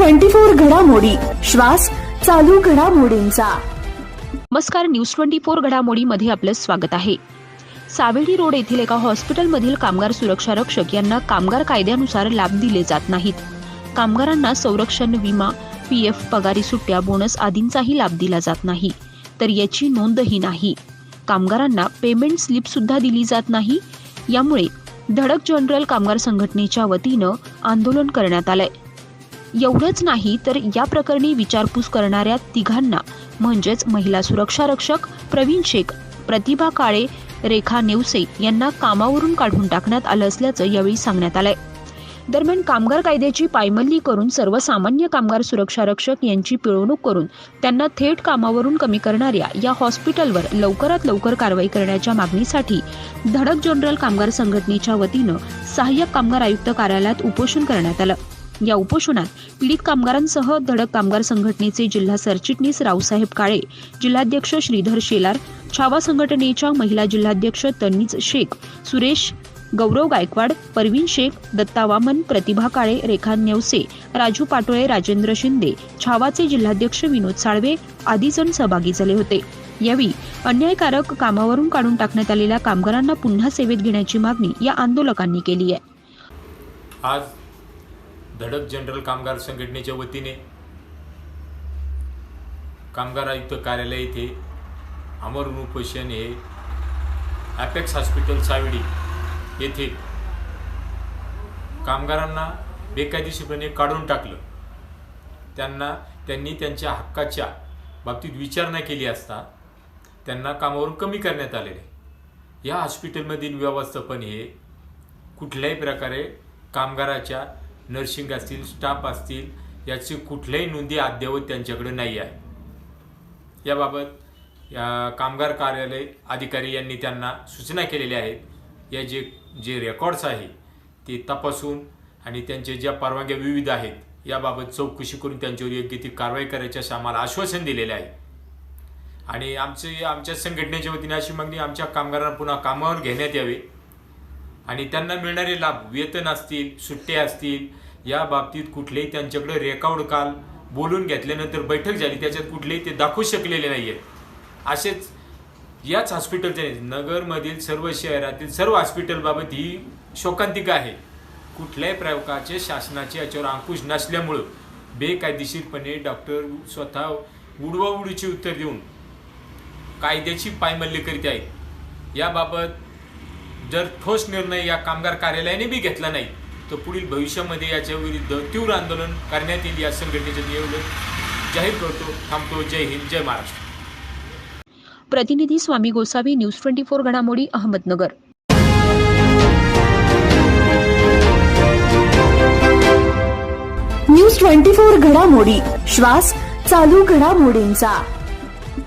Twenty four घडामोडी. श्वास चालू घडामोडींचा. नमस्कार न्यूज ट्वेंटी फोर घडामोडीमध्ये आपलं स्वागत आहे. सावेडी रोड येथील एका हॉस्पिटलमधील कामगार सुरक्षा रक्षक यांना कामगार कायद्यानुसार लाभ दिले जात नाहीत. कामगारांना संरक्षण विमा पी एफ पगारी सुट्ट्या बोनस आदींचाही लाभ दिला जात नाही. तर याची नोंदही नाही. कामगारांना पेमेंट स्लिप सुद्धा दिली जात नाही. यामुळे धडक जनरल कामगार संघटनेच्या वतीनं आंदोलन करण्यात आलंय. एवढंच नाही तर या प्रकरणी विचारपूस करणाऱ्या तिघांना म्हणजेच महिला सुरक्षा रक्षक प्रवीण शेख प्रतिभा काळे रेखा नेवसे यांना कामावरून काढून टाकण्यात आलं असल्याचं यावेळी सांगण्यात आलंय. दरम्यान कामगार कायद्याची पायमल्ली करून सर्वसामान्य कामगार सुरक्षा रक्षक यांची पिळवणूक करून त्यांना थेट कामावरून कमी करणाऱ्या या हॉस्पिटलवर लवकरात लवकर कारवाई करण्याच्या मागणीसाठी धडक जनरल कामगार संघटनेच्या वतीनं सहाय्यक कामगार आयुक्त कार्यालयात उपोषण करण्यात आलं. या उपोषणात पीडित कामगारांसह धडक कामगार संघटनेचे जिल्हा सरचिटणीस रावसाहेब काळे जिल्हाध्यक्ष श्रीधर शेलार छावा संघटनेच्या महिला जिल्हाध्यक्ष तन्नीज शेख सुरेश गौरव गायकवाड परवीन शेख दत्ता वामन प्रतिभा काळे रेखा नेवसे राजू पाटोळे राजेंद्र शिंदे छावाचे जिल्हाध्यक्ष विनोद साळवे आदी जण सहभागी झाले होते. यावेळी अन्यायकारक कामावरून काढून टाकण्यात आलेल्या कामगारांना पुन्हा सेवेत घेण्याची मागणी या आंदोलकांनी केली आहे. आज धडक जनरल कामगार संघटनेच्या वतीने कामगार आयुक्त कार्यालय येथे अमर उपोषण हे ॲपेक्स हॉस्पिटल सावडी येथे कामगारांना बेकायदेशीरपणे काढून टाकलं. त्यांना त्यांनी त्यांच्या हक्काच्या बाबतीत विचारणा केली असता त्यांना कामावरून कमी करण्यात आलेले. या हॉस्पिटलमधील व्यवस्थापन हे कुठल्याही प्रकारे कामगाराच्या नर्सिंग असतील स्टाफ असतील याची कुठल्याही नोंदी अद्ययावत त्यांच्याकडे नाही आहे. याबाबत या कामगार कार्यालय अधिकारी यांनी त्यांना सूचना केलेल्या आहेत. या जे जे रेकॉर्ड्स आहे ते तपासून आणि त्यांचे ज्या परवानग्या विविध आहेत याबाबत चौकशी करून त्यांच्यावर योग्य ती कारवाई करायचे असं आम्हाला आश्वासन दिलेलं आहे. आणि आमचे आमच्या संघटनेच्या वतीने अशी मागणी आमच्या कामगारांना पुन्हा कामावर घेण्यात यावे. आणि त्यांना मिळणारे लाभ वेतन असतील सुट्टे असतील या बाबतीत कुठलेही त्यांच्याकडे रेकॉर्ड काल बोलून घेतल्यानंतर बैठक झाली त्याच्यात कुठलेही ते दाखवू शकलेले नाही आहेत असेच याच हॉस्पिटलचे नगरमधील सर्व शहरातील सर्व हॉस्पिटलबाबत ही शोकांतिका आहे. कुठल्याही प्रकारचे शासनाचे याच्यावर अंकुश नसल्यामुळं बेकायदेशीरपणे डॉक्टर स्वतः उडवाउडीची उत्तर देऊन कायद्याची पायमल्ली करीत आहेत. याबाबत जर ठोस निर्णय या कामगार कार्यालयाने बी घेतला नाही तर पुढील भविष्यामध्ये याच्या विरुद्ध तीव्र आंदोलन करण्यात येईल या संघटनेचे नियोजन जाहीर करतो. थांबतो. जय हिंद. जय महाराष्ट्र. प्रतिनिधी Swami Gosavi news twenty four घडामोडी अहमदनगर. न्यूज ट्वेंटी फोर घडामोडी श्वास चालू घडामोडींचा.